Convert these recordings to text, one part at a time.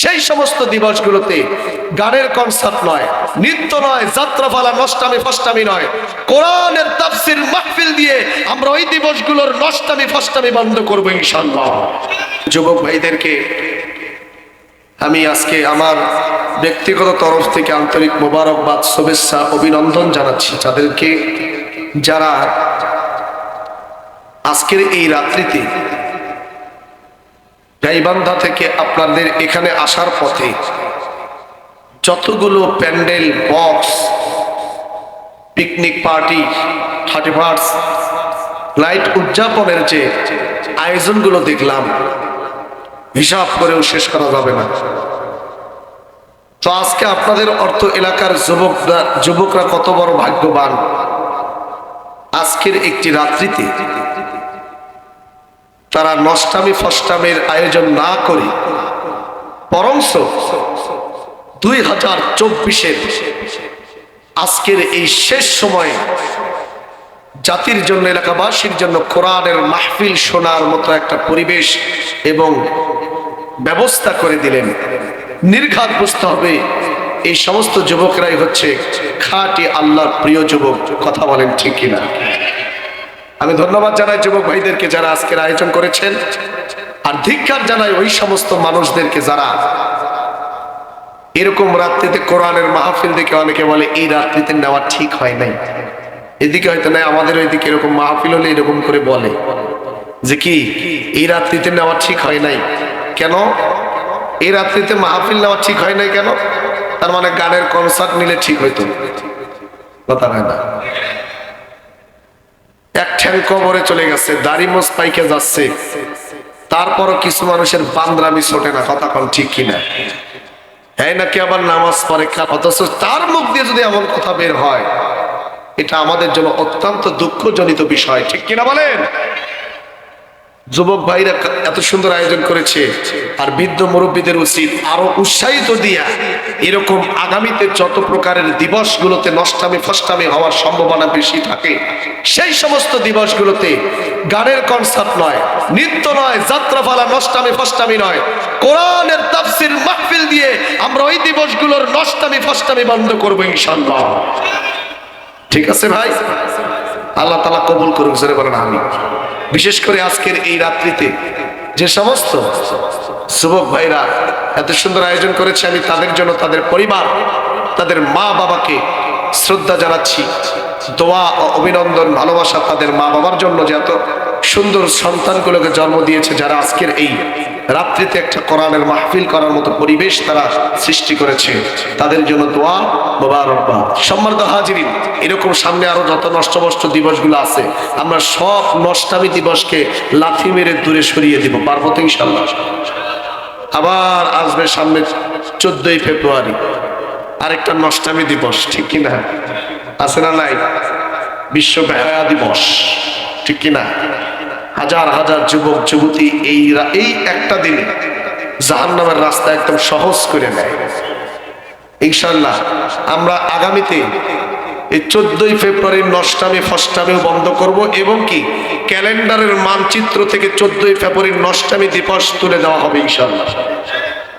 সেই সমস্ত দিবসগুলোতে গানের কনসার্ট নয়, নৃত্য নয়, যাত্রাপালা, নষ্টামি, ফষ্টামি নয়। কোরআনের তাফসির মাহফিল দিয়ে আমরা ওই দিবসগুলোর নষ্টামি, ফষ্টামি বন্ধ করব ইনশাল্লাহ যুবক ভাইদেরকে, আমি আজকে আমার ব্যক্তিগত তরফ থেকে আন্তরিক মোবারকবাদ, শুভেচ্ছা, অভিনন্দন জানাচ্ছি যাদেরকে, যারা আজকের এই রাত্রিতে গাইবান্ধা থেকে আপনাদের এখানে আসার পথে যতগুলো pandal, box, picnic party, thirty light উদযাপনের যে আয়োজনগুলো দেখলাম, হিসাব করেও শেষ করা যাবে না। তো আজকে আপনাদের অর্থ এলাকার যুবকরা যুবকরা কত বড় ভাগ্যবান। আজকের একটি রাত্রিতে তারা নষ্টামি ফষ্টামের আয়োজন না করে পরংশ দুই হাজার চব্বিশের আজকের এই শেষ সময়ে জাতির জন্য, এলাকাবাসীর জন্য কোরআনের মাহফিল শোনার মতো একটা পরিবেশ এবং ব্যবস্থা করে দিলেন। নির্ঘাত বুঝতে হবে, এই সমস্ত যুবকরাই হচ্ছে খাঁটি আল্লাহর প্রিয় যুবক, কথা বলেন ঠিক কিনা? আমি ধন্যবাদ জানাই যুবক ভাইদেরকে যারা আজকের আয়োজন করেছেন। আর ধিক্ষার জানাই ওই সমস্ত মানুষদেরকে যারা এরকম রাত্রিতে কোরআনের মাহফিল দেখে অনেকে বলে, এই রাত্রিতে নেওয়া ঠিক হয় নাই। এদিকে হয়তো নাই আমাদের ওইদিকে এরকম মাহফিল হলে এরকম করে বলে যে কি, এই রাত্রিতে নেওয়া ঠিক হয় নাই? কেন? এই রাত্রিতে মাহফিল নেওয়া ঠিক হয় নাই কেন? তার মানে গানের কনসার্ট নিলে ঠিক হইতো। কথা হয় না। ঠ্যাং কবরে চলে গেছে, দাড়ি মোস পাইকে যাচ্ছে। তারপরও কিছু মানুষের বান্দ্রামি ছোটে না, কথা কল ঠিক কিনা? হ্যাঁ নাকি আবার নামাজ পড়ে অথচ তার মুখ দিয়ে যদি এমন কথা বের হয়, এটা আমাদের জন্য অত্যন্ত দুঃখজনিত বিষয়, ঠিক কিনা বলেন? যুবক ভাইরা এত সুন্দর আয়োজন করেছে। আর বৃদ্ধ মুরব্বীদের উচিত আরও উৎসাহিত দিয়া এরকম আগামীতে যত প্রকারের দিবসগুলোতে নষ্টামি ফষ্টামি হওয়ার সম্ভাবনা বেশি থাকে, সেই সমস্ত দিবসগুলোতে গানের কনসার্ট নয়, নৃত্য নয়, যাত্রাপালা, নষ্টামি ফষ্টামি নয়, কোরআনের তাফসির মাহফিল দিয়ে আমরা ওই দিবসগুলোর নষ্টামি ফষ্টামি বন্ধ করব ইনশাল্লাহ ঠিক আছে ভাই? আল্লাহ তালা কবুল করুক বলেন আমি বিশেষ করে আজকের এই রাত্রিতে যে সমস্ত যুবক ভাইরা এত সুন্দর আয়োজন করেছে, আমি তাদের জন্য তাদের পরিবার, তাদের মা বাবাকে শ্রদ্ধা জানাচ্ছি, দোয়া ও অভিনন্দন, ভালোবাসা তাদের মা বাবার জন্য যে এত সুন্দর সন্তানগুলোকে জন্ম দিয়েছে যারা আজকের এই রাত্রিতে একটা কোরআনের মাহফিল করার মতো পরিবেশ তারা সৃষ্টি করেছে। তাদের জন্য দোয়া মোবারকবাদ সম্মানিত হাজিরিন, এরকম সামনে আরও যত নষ্টবষ্ট দিবসগুলো আছে, আমরা সব নষ্টামি দিবসকে লাথি মেরে দূরে সরিয়ে দিব, পারব তো ইনশাল্লাহ আবার আসবে সামনে চোদ্দই ফেব্রুয়ারি, আরেকটা নষ্টামি দিবস, ঠিক কিনা আছে না নাই? বিশ্ব বেহায়া দিবস, ঠিক কিনা হাজার হাজার যুবক, যুবতী এই এই একটা দিনে জাহান নামের রাস্তা একদম সহজ করে নেয়। ইনশাল্লাহ আমরা আগামীতে এই চোদ্দই ফেব্রুয়ারির নষ্টামে, ফষ্টামেও বন্ধ করব এবং কি ক্যালেন্ডারের মানচিত্র থেকে চোদ্দই ফেব্রুয়ারির নষ্টামী দিবস তুলে দেওয়া হবে ইনশাল্লাহ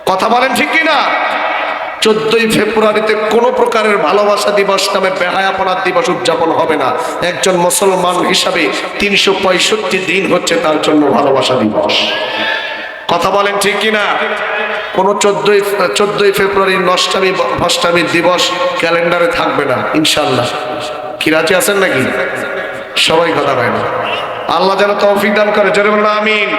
কথা বলেন ঠিক কিনা? চোদ্দই ফেব্রুয়ারিতে কোনো প্রকারের ভালোবাসা দিবস নামে বেহায়াপনার দিবস উদযাপন হবে না। একজন মুসলমান হিসাবে তিনশো পঁয়ষট্টি দিন হচ্ছে তার জন্য ভালোবাসা দিবস। কথা বলেন ঠিক কিনা? কোন চোদ্দই চোদ্দই ফেব্রুয়ারির নষ্টামী অষ্টামী দিবস ক্যালেন্ডারে থাকবে না ইনশাল্লাহ কি রাজি আছেন নাকি? সবাই কথা হয় না। আল্লাহ যেন তৌফিক দান করে, জোরে বলুন, আমিন।